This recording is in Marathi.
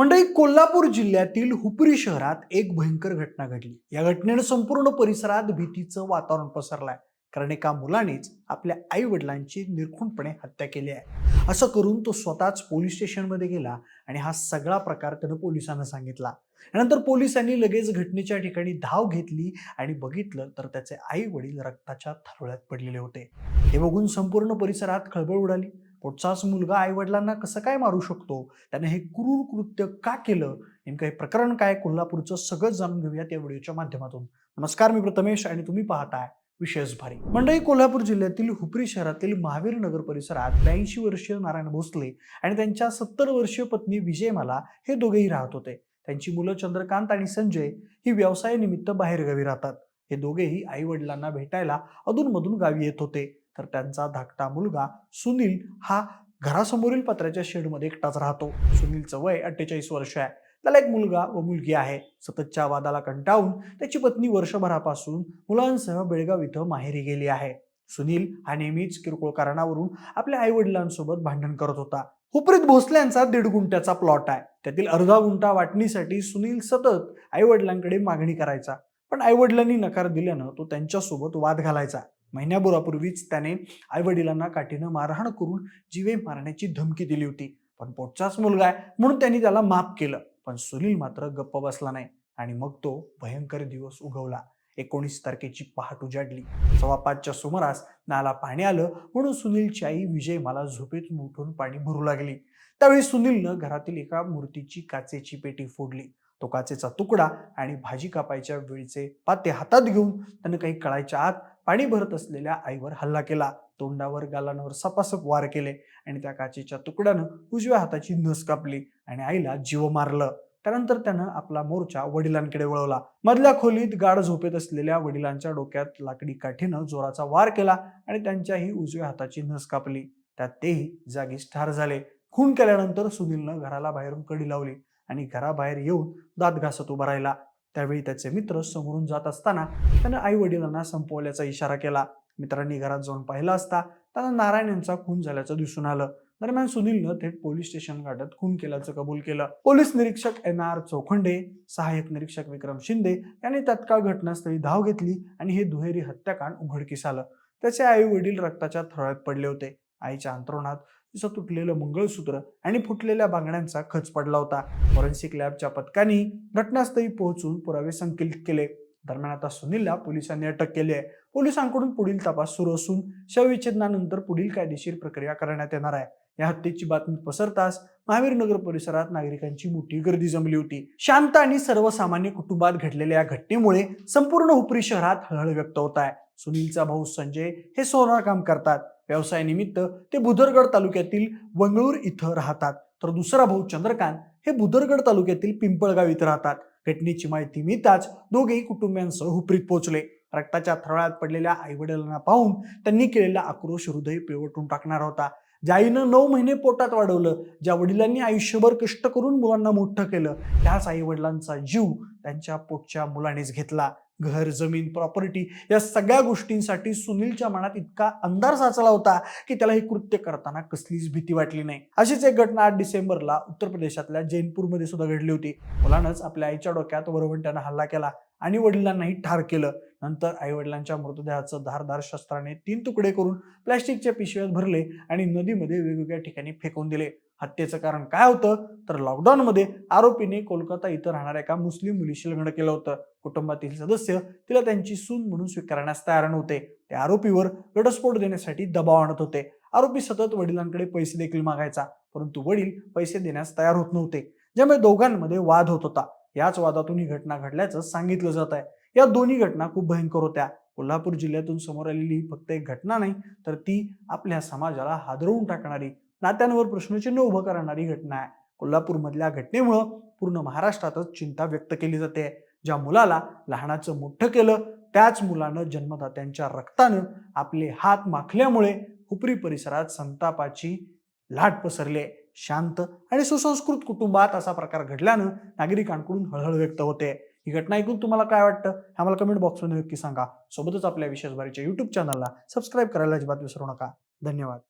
मंडळी कोल्हापूर जिल्ह्यातील हुपरी शहरात एक भयंकर घटना घडली. या घटनेनं संपूर्ण परिसरात भीतीचं वातावरण पसरलंय. कारण एका मुलानेच आपल्या आई वडिलांची निर्खुणपणे हत्या केली आहे. असं करून तो स्वतःच पोलीस स्टेशनमध्ये गेला आणि हा सगळा प्रकार त्यानं पोलिसांना सांगितला. नंतर पोलिसांनी लगेच घटनेच्या ठिकाणी धाव घेतली आणि बघितलं तर त्याचे आई वडील रक्ताच्या थरोळ्यात पडलेले होते. हे बघून संपूर्ण परिसरात खळबळ उडाली. पुढचाच मुलगा आईवडिलांना कसं काय मारू शकतो? त्याने हे क्रूर कृत्य का केलं? नेमकं हे प्रकरण काय? कोल्हापूरचं सगळं जाणून घेऊयात या व्हिडिओच्या माध्यमातून. नमस्कार मी प्रथमेश आणि तुम्ही पाहताय विशेष भारी. मंडळी कोल्हापूर जिल्ह्यातील हुपरी शहरातील महावीर नगर परिसरात ब्याऐंशी वर्षीय नारायण भोसले आणि त्यांच्या सत्तर वर्षीय पत्नी विजयमाला हे दोघेही राहत होते. त्यांची मुलं चंद्रकांत आणि संजय ही व्यवसायानिमित्त बाहेरगावी राहतात. हे दोघेही आई वडिलांना भेटायला अधूनमधून गावी येत होते. तर त्यांचा धाकटा मुलगा सुनील हा घरासमोरील पत्र्याच्या शेडमध्ये एकटाच राहतो. सुनीलचं वय अठ्ठेचाळीस वर्ष आहे. त्याला एक मुलगा व मुलगी आहे. सततच्या वादाला कंटाळून त्याची पत्नी वर्षभरापासून मुलांसह बेळगाव इथं माहेरी गेली आहे. सुनील हा नेहमीच किरकोळ कारणावरून आपल्या आई वडिलांसोबत भांडण करत होता. हुपरीत भोसले यांचा दीड गुंठ्याचा प्लॉट आहे. त्यातील अर्धा गुंठा वाटणीसाठी सुनील सतत आई वडिलांकडे मागणी करायचा. पण आई वडिलांनी नकार दिल्यानं तो त्यांच्यासोबत वाद घालायचा. महिन्याभरापूर्वीच त्याने आई वडिलांना काठीनं मारहाण करून जीवे मारण्याची धमकी दिली होती. पण पोटचाच मुलगा आहे म्हणून त्यांनी त्याला माफ केलं. पण सुनील मात्र गप्प बसला नाही आणि मग तो भयंकर दिवस उगवला. एकोणीस तारखेची पहाट उजाडली. सव्वा पाचच्या सुमारास नाला पाणी आलं म्हणून सुनीलची आई विजय मला झोपेतून उठून पाणी भरू लागली. त्यावेळी सुनीलनं घरातील एका मूर्तीची काचेची पेटी फोडली. तो काचेचा तुकडा आणि भाजी कापायच्या वेळीचे पाते हातात घेऊन त्यानं काही कळायच्या आत पाणी भरत असलेल्या आईवर हल्ला केला. तोंडावर गालांवर सपासप वार केले आणि त्या काचेच्या तुकड्यानं उजव्या हाताची नस कापली आणि आईला जीव मारलं. त्यानंतर त्यानं आपला मोर्चा वडिलांकडे वळवला. मधल्या खोलीत गाढ झोपेत असलेल्या वडिलांच्या डोक्यात लाकडी काठीनं जोराचा वार केला आणि त्यांच्याही उजव्या हाताची नस कापली. त्यात तेही जागीच ठार झाले. खून केल्यानंतर सुनीलनं घराला बाहेरून कडी लावली आणि घराबाहेर येऊन दात घासत उभा राहिला. त्यावेळी त्याचे मित्र समोरून जात असताना त्यानं आई वडिलांना संपवल्याचा इशारा केला. मित्रांनी घरात जाऊन पाहिला असता त्यांना नारायण यांचा खून झाल्याचं दिसून आलं. दरम्यान सुनीलनं थेट पोलीस स्टेशन गाठत खून केल्याचं कबूल केलं. पोलीस निरीक्षक एन आर चौखंडे सहाय्यक निरीक्षक विक्रम शिंदे यांनी तत्काळ घटनास्थळी धाव घेतली आणि हे दुहेरी हत्याकांड उघडकीस आलं. त्याचे आई वडील रक्ताच्या थळ्यात पडले होते. आईच्या अंतरुणात तिचं तुटलेलं मंगळसूत्र आणि फुटलेल्या बांगड्यांचा खच पडला होता. फॉरेन्सिक लॅबच्या पथकाने घटनास्थळी पोहोचून पुरावे संकलित केले. दरम्यान आता सुनीलला पोलिसांनी अटक केली आहे. पोलिसांकडून पुढील तपास सुरू असून शवविच्छेदनानंतर पुढील कायदेशीर प्रक्रिया करण्यात येणार आहे. या हत्येची बातमी पसरताच महावीर नगर परिसरात नागरिकांची मोठी गर्दी जमली होती. शांत आणि सर्वसामान्य कुटुंबात घडलेल्या या घटनेमुळे संपूर्ण हुपरी शहरात हळहळ व्यक्त होत आहे. सुनीलचा भाऊ संजय हे सोनार काम करतात. व्यवसायानिमित्त ते बुधरगड तालुक्यातील वंगळूर इथं राहतात. तर दुसरा भाऊ चंद्रकांत हे बुधरगड तालुक्यातील पिंपळगाव इथं राहतात. घटनेची माहिती मिळताच दोघेही कुटुंबियांसह हुपरीत पोहोचले. रक्ताच्या थरळ्यात पडलेल्या आईवडिलांना पाहून त्यांनी केलेला आक्रोश हृदय पिळवटून टाकणार होता. ज्या आईनं नऊ महिने पोटात वाढवलं ज्या वडिलांनी आयुष्यभर कष्ट करून मुलांना मोठं केलं त्याच आई वडिलांचा जीव त्यांच्या पोटच्या मुलानेच घेतला. घर जमीन प्रॉपर्टी या सगळ्या गोष्टींसाठी सुनीलच्या मनात इतका अंधार साचला होता की त्याला हे कृत्य करताना कसलीच भीती वाटली नाही. अशीच एक घटना आठ डिसेंबरला उत्तर प्रदेशातल्या जैनपूरमध्ये सुद्धा घडली होती. मुलानंच आपल्या आईच्या डोक्यात वरवंट्यानं हल्ला केला आणि वडिलांनाही ठार केलं. नंतर आई वडिलांच्या मृतदेहाचं धारदार शस्त्राने तीन तुकडे करून प्लॅस्टिकच्या पिशव्यात भरले आणि नदीमध्ये वेगवेगळ्या ठिकाणी फेकून दिले. हत्येचं कारण काय होतं? तर लॉकडाऊनमध्ये आरोपीने कोलकाता इथं राहणाऱ्या एका मुस्लिम मुलीशी लग्न केलं होतं. कुटुंबातील सदस्य तिला त्यांची सून म्हणून स्वीकारण्यास तयार नव्हते. ते आरोपीवर घटस्फोट देण्यासाठी दबाव आणत होते. आरोपी सतत वडिलांकडे पैसे देखील मागायचा परंतु वडील पैसे देण्यास तयार होत नव्हते. ज्यामुळे दोघांमध्ये वाद होत होता. याच वादातून ही घटना घडल्याचं सांगितलं जात आहे. या दोन्ही घटना खूप भयंकर होत्या. कोल्हापूर जिल्ह्यातून समोर आलेली ही फक्त एक घटना नाही तर ती आपल्या समाजाला हादरवून टाकणारी नात्यांवर प्रश्नचिन्ह उभं करणारी घटना आहे. कोल्हापूरमधल्या घटनेमुळं पूर्ण महाराष्ट्रातच चिंता व्यक्त केली जाते. ज्या मुलाला लहानाचं मोठं केलं त्याच मुलानं जन्मदात्यांच्या रक्तानं आपले हात माखल्यामुळे हुपरी परिसरात संतापाची लाट पसरले. शांत आणि सुसंस्कृत कुटुंबात असा प्रकार घडल्यानं नागरिकांकडून हळहळ व्यक्त होते. ही घटना ऐकून तुम्हाला काय वाटतं? हे आम्हाला कमेंट बॉक्समध्ये नक्की सांगा. सोबतच आपल्या विशेष बारीच्या युट्यूब चॅनलला सबस्क्राईब करायला अजिबात विसरू नका. धन्यवाद.